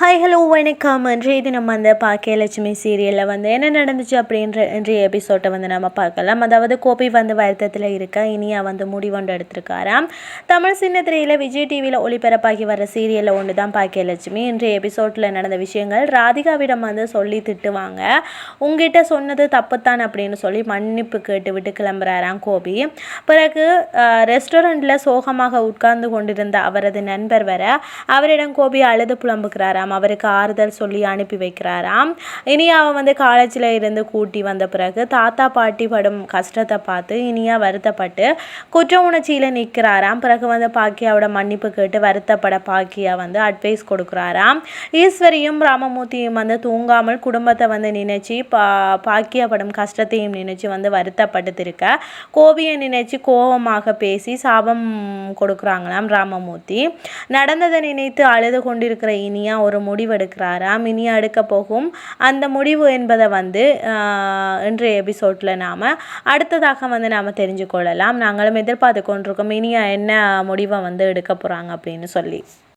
Hi hello வணக்கம். இன்றைய தினம் அந்த பாக்கியலட்சுமி சீரியலில் வந்து என்ன நடந்துச்சு அப்படின்ற இன்றைய எபிசோட்டை வந்து நம்ம பார்க்கலாம். அதாவது கோபி வந்து வருத்தத்தில் இருக்க இனியா வந்து முடிவொன்று எடுத்திருக்காராம். தமிழ் சின்னத்திரையில் விஜய் டிவியில் ஒளிபரப்பாகி வர சீரியலில் ஒன்று தான் பாக்கியலட்சுமி. இன்றைய எபிசோட்டில் நடந்த விஷயங்கள் ராதிகாவிடம் வந்து சொல்லி திட்டுவாங்க. உங்ககிட்ட சொன்னது தப்புத்தான் அப்படின்னு சொல்லி மன்னிப்பு கேட்டு விட்டு கிளம்புறாராம் கோபி. பிறகு ரெஸ்டாரண்ட்டில் சோகமாக உட்கார்ந்து கொண்டிருந்த அவரது நண்பர் வர அவரிடம் கோபி அழுது புலம்புகிறாராம் அவருக்கு ஆறுதல் சொல்லி அனுப்பி வைக்கிறாராம். இனியா அவன் வந்து காலேஜில் இருந்து கூட்டி வந்த பிறகு தாத்தா பாட்டி படும் கஷ்டத்தை பார்த்து இனியா வருத்தப்பட்டு குற்ற உணர்ச்சியில் நிற்கிறாராம். பிறகு வந்து பாக்கியாவோட மன்னிப்பு கேட்டு வருத்தப்பட பாக்கியா வந்து அட்வைஸ் கொடுக்குறாராம். ஈஸ்வரியும் ராமமூர்த்தியும் வந்து தூங்காமல் குடும்பத்தை வந்து நினைச்சு பா பாக்கியா படும் கஷ்டத்தையும் நினைச்சு வந்து வருத்தப்பட்டு கோபியை நினைச்சு கோபமாக பேசி சாபம் கொடுக்குறாங்களாம் ராமமூர்த்தி. நடந்ததை நினைத்து அழுது கொண்டிருக்கிற இனியா ஒரு முடிவெடுக்கிறாராம் இனி அடுக்க போகும். அந்த முடிவு என்பதை வந்து இன்றைய எபிசோடில் நாம் அடுத்ததாக வந்து நாம் தெரிஞ்சு கொள்ளலாம். நாங்களும் எதிர்பார்த்து கொண்டிருக்கோம் இனி என்ன முடிவை வந்து எடுக்க போகிறாங்க அப்படின்னு சொல்லி.